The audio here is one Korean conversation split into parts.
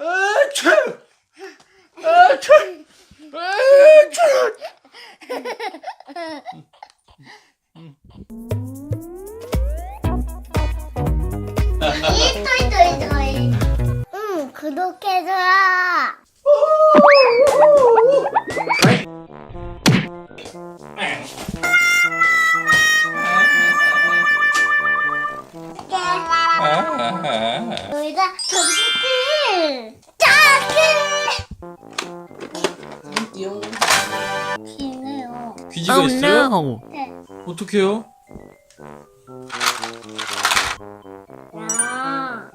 아차! 아차! 아차! 이토이토이토이. 응, 구독해줘요. 이렇게 우리가 전기 귀여워. 비네요. 귀지가 Oh 있어요? no! 네. 어떡해요? 야,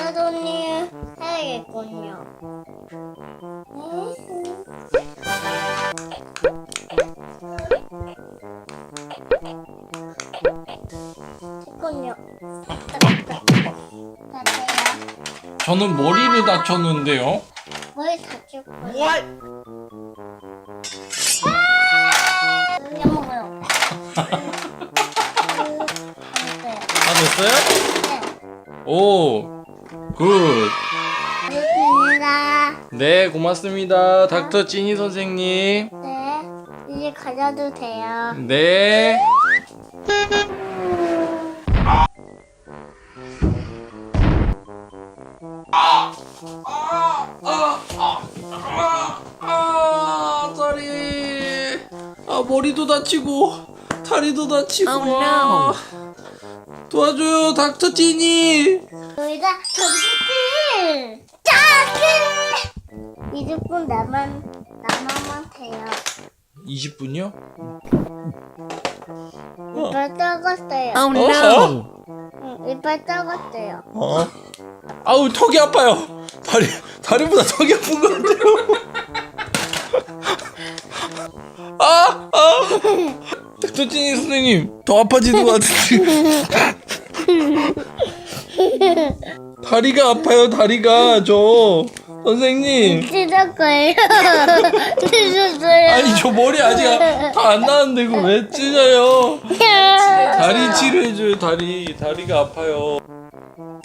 이사돈님 해야겠군요. 잠 저는 머리를 다쳤는데요. 머리 다칠 거예요. 그냥 먹어요. 됐어요. 다 됐어요? 네. 오, 굿. 됐습니다. 네, 고맙습니다. 닥터 찌니 선생님. 네. 이제 가져도 돼요. 네. 머리도 다치고, 다리도 다치고. Oh, no. 아. 도와줘요, 닥터 찌니. 우리가 전기줄 짜증 20분 남은 남아만 돼요. 20분이요? 이빨 적었어요. Oh no! 응, 이빨 적었어요. 어? 아우 턱이 아파요. 다리 다리보다 턱이 아픈 것 같아요. 닥터진이 선생님 더 아파지는 것 같은데. 다리가 아파요. 다리가 저 선생님. 거예요. 찢었어요. 아니 저 머리 아직 다안 나왔는데 이거 왜 찢어요? 다리 치료해줘요. 다리 다리가 아파요.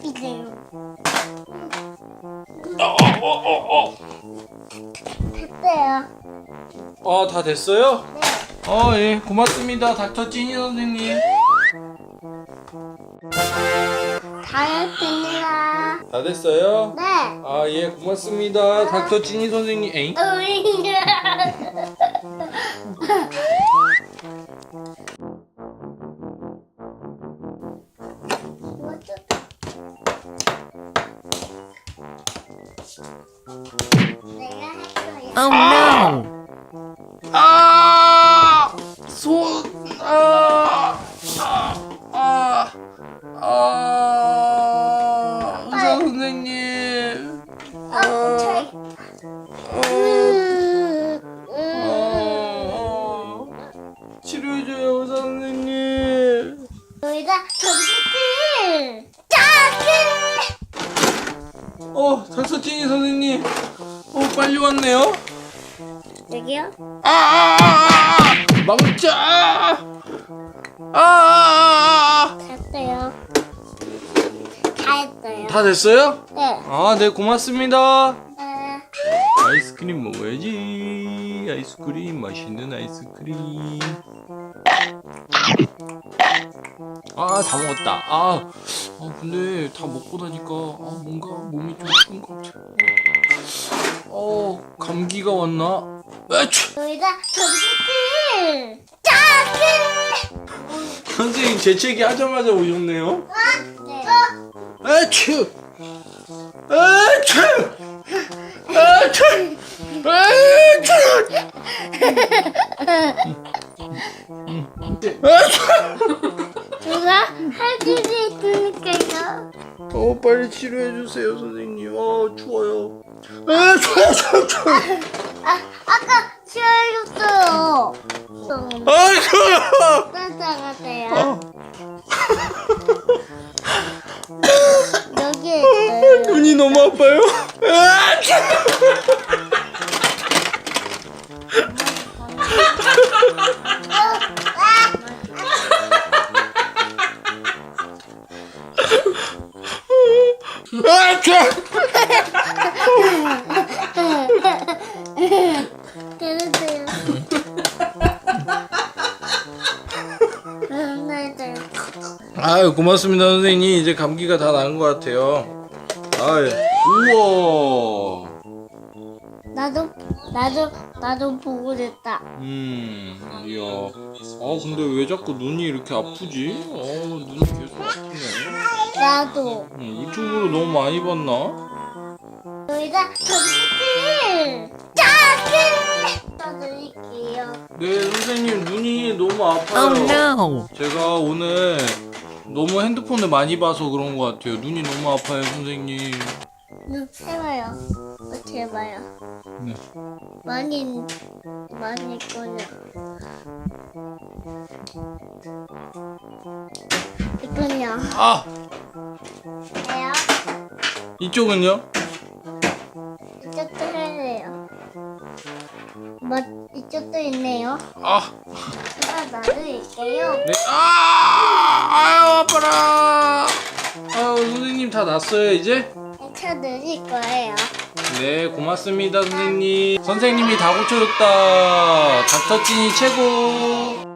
이제요. 됐어요. 아 다 됐어요? 네. 어, 예, 고맙습니다. 닥터 찐이 선생님. 잘했습니다. 다 됐어요? 네. 아, 예, 고맙습니다. 닥터 찐이 선생님. 에잉? 내가 할 거야. Oh no! 선생님. 어, 빨리 왔네요. 여기요? 아, 아, 아, 아, 망자! 아, 아, 아, 됐어요. 다 했어요. 아. 다 됐어요? 네. 아, 네, 고맙습니다. 네. 아이스크림 먹어야지. 아이스크림, 맛있는 아이스크림. 아, 다 먹었다. 아, 아 근데 다 먹고 나니까 아, 뭔가 몸이 좀 아픈 것 같아. 어, 감기가 왔나? 아치! 우리가 전기줄 짜증 선생님 재채기 하자마자 오셨네요. 네. 아츄! 아츄! 아츄! 아츄! 제가 할 일이 있으니까요. 어 빨리 치료해 주세요 선생님. 아 추워요. 아 추워 추워 추워. 아, 아까 치워줬어요. 아 추워. 따뜻하세요. 여기 있어요. 눈이 너무 아파요. 아 추워. 아, 아유 고맙습니다 선생님. 이제 감기가 다 나은 것 같아요. 아유 우와. 나도 나도 나도 보고 됐다. 음 이야. 아 근데 왜 자꾸 눈이 이렇게 아프지? 어 눈이 계속 아프네 나도. 음, 유튜브로 너무 많이 봤나? 여기다 전기. 네 선생님 눈이 너무 아파요 Oh no! 제가 오늘 너무 핸드폰을 많이 봐서 그런 것 같아요 눈이 너무 아파요 선생님 눈 해봐요. 어떻게 해봐요? 네. 많이 많이 꺼내. 이건요. 아 왜요? 이쪽은요? 이쪽도 해야 돼요. 뭐 이쪽도 있네요. 아 하나 놔드릴게요. 네. 아, 아유, 아파라. 아유, 선생님 다 났어요, 이제? 쳐드릴 거예요. 네, 고맙습니다, 선생님. 선생님이 다 고쳐줬다. 닥터찐이 최고.